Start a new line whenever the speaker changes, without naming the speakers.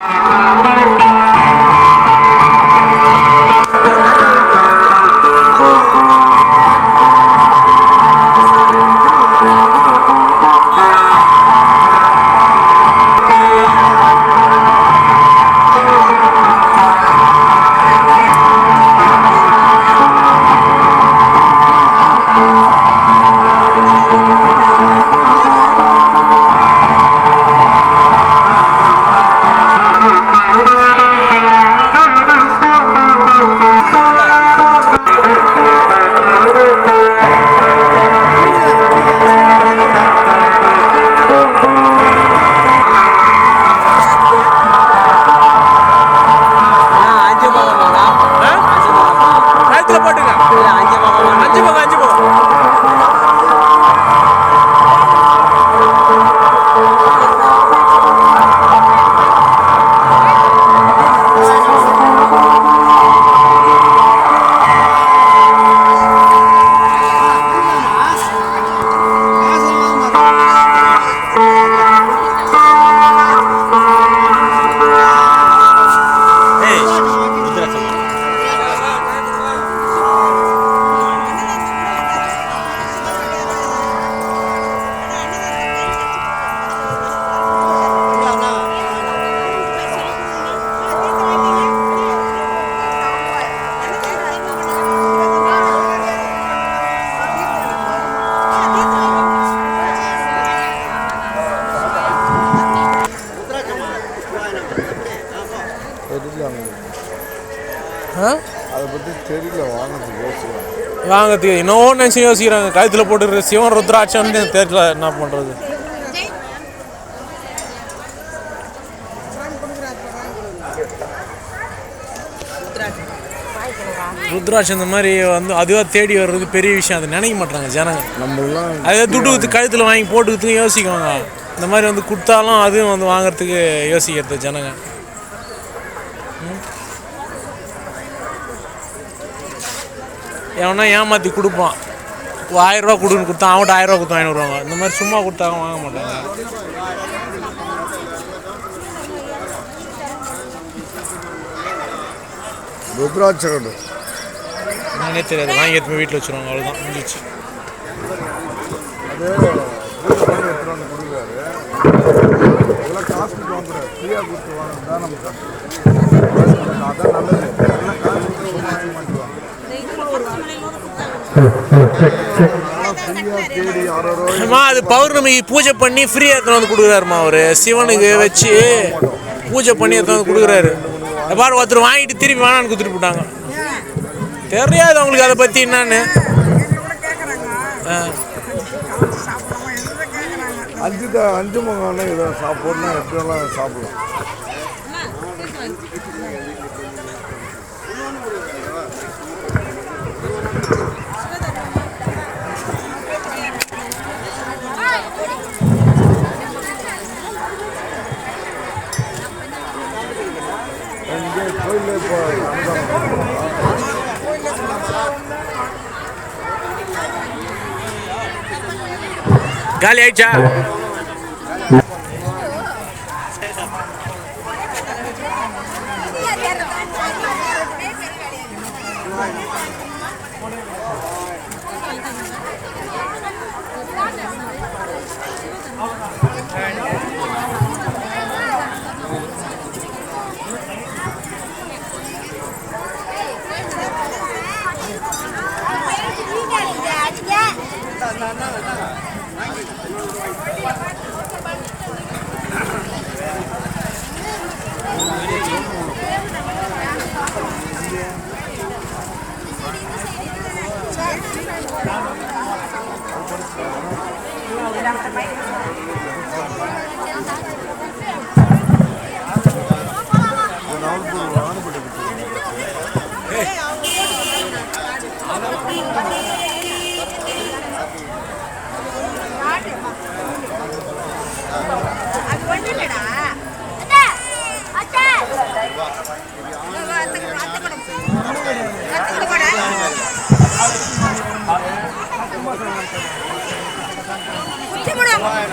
அஞ்சு
அதை பற்றி தெரியல வாங்கினது யோசிக்கிறேன்.
வாங்கிறதுக்கு இன்னொன்று நினச்சி யோசிக்கிறாங்க? கழுத்தில் போட்டுருக்க சிவன் ருத்ராட்சம்னு தெரியல என்ன பண்ணுறது ருத்ராட்சம் இந்த மாதிரி வந்து அதுவாக தேடி வர்றது பெரிய விஷயம். அது நினைக்க மாட்டாங்க ஜனங்க.
நம்மளாம்
அதே துட்டு கழுத்தில் வாங்கி போட்டுக்கிறதுக்கு யோசிக்குவாங்க. இந்த மாதிரி வந்து கொடுத்தாலும் அதுவும் வந்து வாங்குறதுக்கு யோசிக்கிறது ஜனங்க. எவனா ஏமாற்றி கொடுப்பான். ரூபா கொடுன்னு கொடுத்தா அவன்கிட்ட ஆயிரம் ரூபா கொடுத்து வாங்கி வருவாங்க இந்த மாதிரி சும்மா கொடுத்தாங்க வாங்க மாட்டாங்க.
ருத்ராட்சகடு
என்னன்னே தெரியாது. வாங்கி எடுத்து வீட்டில் வச்சுருவாங்க. அவ்வளோதான் முடிஞ்சிச்சு.
காசு கொடுத்து வாங்குறாரு ஃப்ரீயாக கொடுத்து வாங்கினா நமக்கு அதான் நல்லது எல்லாம் காசு கொடுத்து வாங்க மாட்டேங்குவாங்க ஃப்ரீயாக தேடி யாரோ
அம்மா அது பௌர்ணமிக்கு பூஜை பண்ணி ஃப்ரீயாக எடுத்துகிட்டு வந்து கொடுக்குறாருமா அவர். சிவனுக்கு வச்சு பூஜை பண்ணி எடுத்துன்னு வந்து கொடுக்குறாரு. பாரு ஒருத்தர் வாங்கிட்டு திருப்பி வேணான்னு கொடுத்துட்டு போட்டாங்க தெரியாது அவங்களுக்கு அதை பற்றி என்னன்னு.
அஞ்சு த- அஞ்சு முகம் இதை சாப்பிட்னா எப்படியெல்லாம் சாப்பிடலாம்?
Gali aja. No, no.